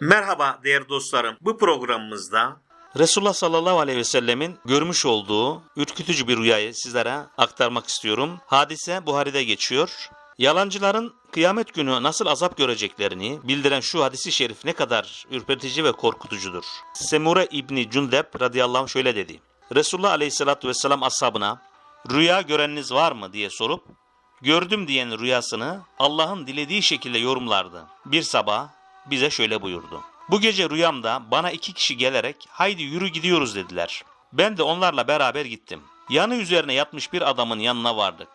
Merhaba değerli dostlarım. Bu programımızda Resulullah sallallahu aleyhi ve sellemin görmüş olduğu ürkütücü bir rüyayı sizlere aktarmak istiyorum. Hadise Buhari'de geçiyor. Yalancıların kıyamet günü nasıl azap göreceklerini bildiren şu hadisi şerif ne kadar ürpertici ve korkutucudur. Semure İbni Cündep radıyallahu anh şöyle dedi. Resulullah aleyhissalatü vesselam ashabına rüya göreniniz var mı diye sorup gördüm diyen rüyasını Allah'ın dilediği şekilde yorumlardı. Bir sabah bize şöyle buyurdu. Bu gece rüyamda bana iki kişi gelerek haydi yürü gidiyoruz dediler. Ben de onlarla beraber gittim. Yanı üzerine yatmış bir adamın yanına vardık.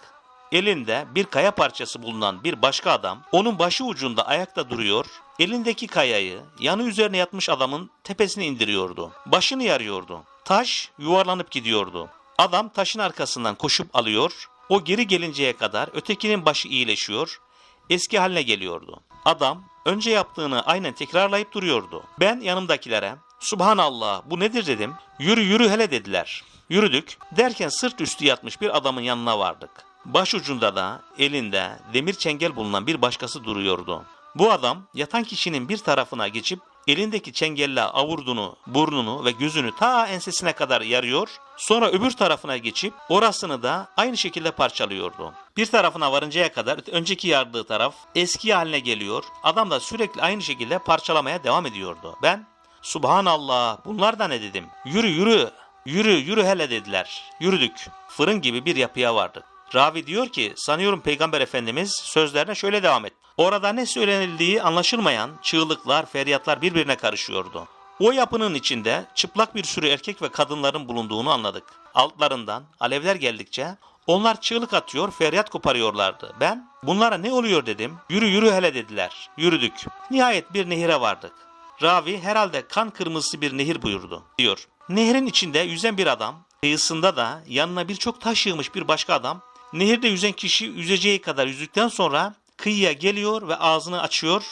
Elinde bir kaya parçası bulunan bir başka adam onun başı ucunda ayakta duruyor, elindeki kayayı yanı üzerine yatmış adamın tepesine indiriyordu. Başını yarıyordu. Taş yuvarlanıp gidiyordu. Adam taşın arkasından koşup alıyor, o geri gelinceye kadar ötekinin başı iyileşiyor, eski haline geliyordu. Adam önce yaptığını aynen tekrarlayıp duruyordu. Ben yanımdakilere Subhanallah bu nedir dedim. Yürü yürü hele dediler. Yürüdük. Derken sırt üstü yatmış bir adamın yanına vardık. Başucunda da elinde demir çengel bulunan bir başkası duruyordu. Bu adam yatan kişinin bir tarafına geçip elindeki çengelle avurdunu, burnunu ve gözünü ta ensesine kadar yarıyor. Sonra öbür tarafına geçip orasını da aynı şekilde parçalıyordu. Bir tarafına varıncaya kadar önceki yardığı taraf eski haline geliyor. Adam da sürekli aynı şekilde parçalamaya devam ediyordu. Ben Subhanallah bunlar da ne dedim. Yürü yürü yürü yürü hele dediler. Yürüdük. Fırın gibi bir yapıya vardık. Ravi diyor ki sanıyorum Peygamber Efendimiz sözlerine şöyle devam et. Orada ne söylenildiği anlaşılmayan çığlıklar, feryatlar birbirine karışıyordu. O yapının içinde çıplak bir sürü erkek ve kadınların bulunduğunu anladık. Altlarından alevler geldikçe onlar çığlık atıyor, feryat koparıyorlardı. Ben bunlara ne oluyor dedim. Yürü yürü hele dediler. Yürüdük. Nihayet bir nehire vardık. Ravi herhalde kan kırmızısı bir nehir buyurdu diyor. Nehrin içinde yüzen bir adam, kıyısında da yanına birçok taş yığmış bir başka adam, nehirde yüzen kişi yüzeceği kadar yüzdükten sonra kıyıya geliyor ve ağzını açıyor.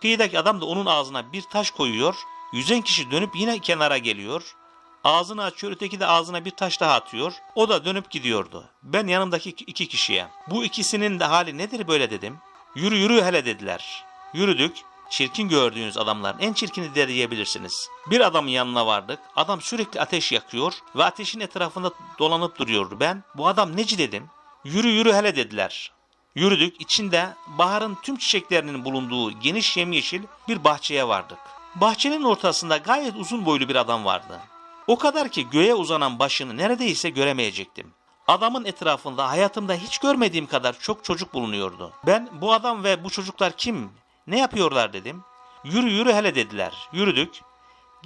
Kıyıdaki adam da onun ağzına bir taş koyuyor. Yüzen kişi dönüp yine kenara geliyor. Ağzını açıyor, öteki de ağzına bir taş daha atıyor. O da dönüp gidiyordu. Ben yanımdaki iki kişiye, bu ikisinin de hali nedir böyle dedim. Yürü yürü hele dediler. Yürüdük. Çirkin gördüğünüz adamların en çirkini de diyebilirsiniz. Bir adamın yanına vardık. Adam sürekli ateş yakıyor ve ateşin etrafında dolanıp duruyordu. Ben bu adam neci dedim. Yürü yürü hele dediler. Yürüdük. İçinde baharın tüm çiçeklerinin bulunduğu geniş yemyeşil bir bahçeye vardık. Bahçenin ortasında gayet uzun boylu bir adam vardı. O kadar ki göğe uzanan başını neredeyse göremeyecektim. Adamın etrafında hayatımda hiç görmediğim kadar çok çocuk bulunuyordu. Ben bu adam ve bu çocuklar kim? Ne yapıyorlar dedim. Yürü yürü hele dediler. Yürüdük.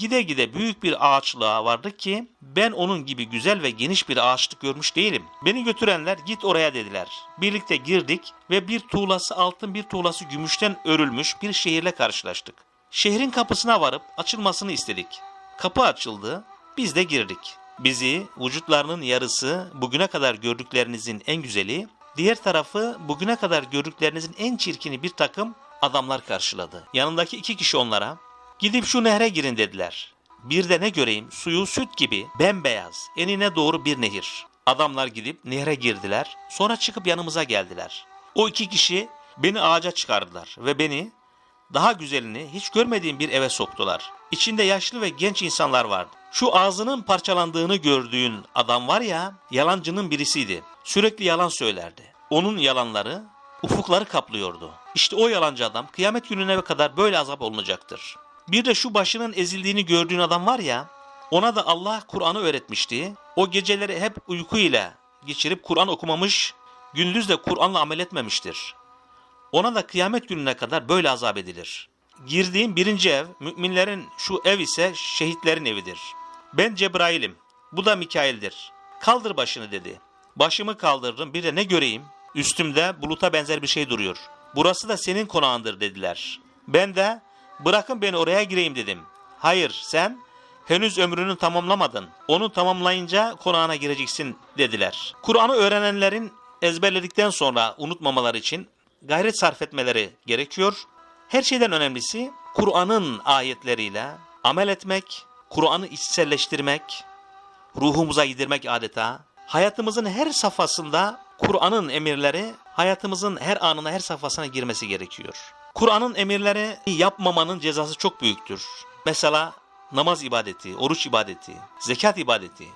Gide gide büyük bir ağaçlığa vardık ki ben onun gibi güzel ve geniş bir ağaçlık görmüş değilim. Beni götürenler git oraya dediler. Birlikte girdik ve bir tuğlası altın bir tuğlası gümüşten örülmüş bir şehirle karşılaştık. Şehrin kapısına varıp açılmasını istedik. Kapı açıldı, biz de girdik. Bizi vücutlarının yarısı bugüne kadar gördüklerinizin en güzeli, diğer tarafı bugüne kadar gördüklerinizin en çirkini bir takım adamlar karşıladı. Yanındaki iki kişi onlara gidip şu nehre girin dediler. Bir de ne göreyim suyu süt gibi bembeyaz enine doğru bir nehir. Adamlar gidip nehre girdiler sonra çıkıp yanımıza geldiler. O iki kişi beni ağaca çıkardılar ve beni daha güzelini hiç görmediğim bir eve soktular. İçinde yaşlı ve genç insanlar vardı. Şu ağzının parçalandığını gördüğün adam var ya yalancının birisiydi. Sürekli yalan söylerdi. Onun yalanları ufukları kaplıyordu. İşte o yalancı adam kıyamet gününe kadar böyle azap olunacaktır. Bir de şu başının ezildiğini gördüğün adam var ya, ona da Allah Kur'an'ı öğretmişti. O geceleri hep uyku ile geçirip Kur'an okumamış, gündüz de Kur'an'la amel etmemiştir. Ona da kıyamet gününe kadar böyle azap edilir. Girdiğim birinci ev, müminlerin şu ev ise şehitlerin evidir. Ben Cebrail'im, bu da Mikail'dir. Kaldır başını dedi. Başımı kaldırdım, bir de ne göreyim? Üstümde buluta benzer bir şey duruyor. Burası da senin konağındır dediler. Ben de bırakın beni oraya gireyim dedim. Hayır sen henüz ömrünü tamamlamadın. Onu tamamlayınca konağına gireceksin dediler. Kur'an'ı öğrenenlerin ezberledikten sonra unutmamaları için gayret sarf etmeleri gerekiyor. Her şeyden önemlisi Kur'an'ın ayetleriyle amel etmek, Kur'an'ı içselleştirmek, ruhumuza yedirmek adeta. Hayatımızın her safhasında Kur'an'ın emirleri hayatımızın her anına her safhasına girmesi gerekiyor. Kur'an'ın emirleri yapmamanın cezası çok büyüktür. Mesela namaz ibadeti, oruç ibadeti, zekat ibadeti.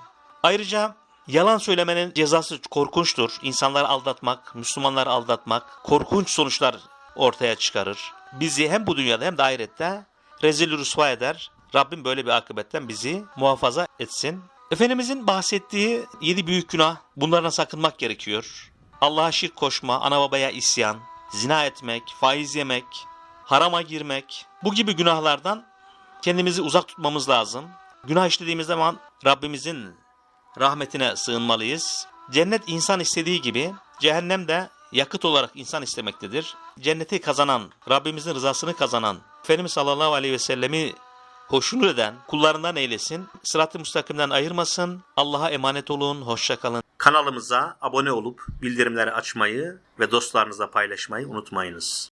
Ayrıca yalan söylemenin cezası korkunçtur. İnsanları aldatmak, Müslümanları aldatmak korkunç sonuçlar ortaya çıkarır. Bizi hem bu dünyada hem de ahirette rezil rüsva eder. Rabbim böyle bir akıbetten bizi muhafaza etsin. Efendimizin bahsettiği yedi büyük günah bunlardan sakınmak gerekiyor. Allah'a şirk koşma, ana babaya isyan, zina etmek, faiz yemek, harama girmek bu gibi günahlardan kendimizi uzak tutmamız lazım. Günah işlediğimiz zaman Rabbimizin rahmetine sığınmalıyız. Cennet insan istediği gibi cehennem de yakıt olarak insan istemektedir. Cenneti kazanan, Rabbimizin rızasını kazanan, Efendimiz sallallahu aleyhi ve sellemi hoşnut eden kullarından eylesin. Sırat-ı müstakimden ayırmasın. Allah'a emanet olun. Hoşça kalın. Kanalımıza abone olup bildirimleri açmayı ve dostlarınızla paylaşmayı unutmayınız.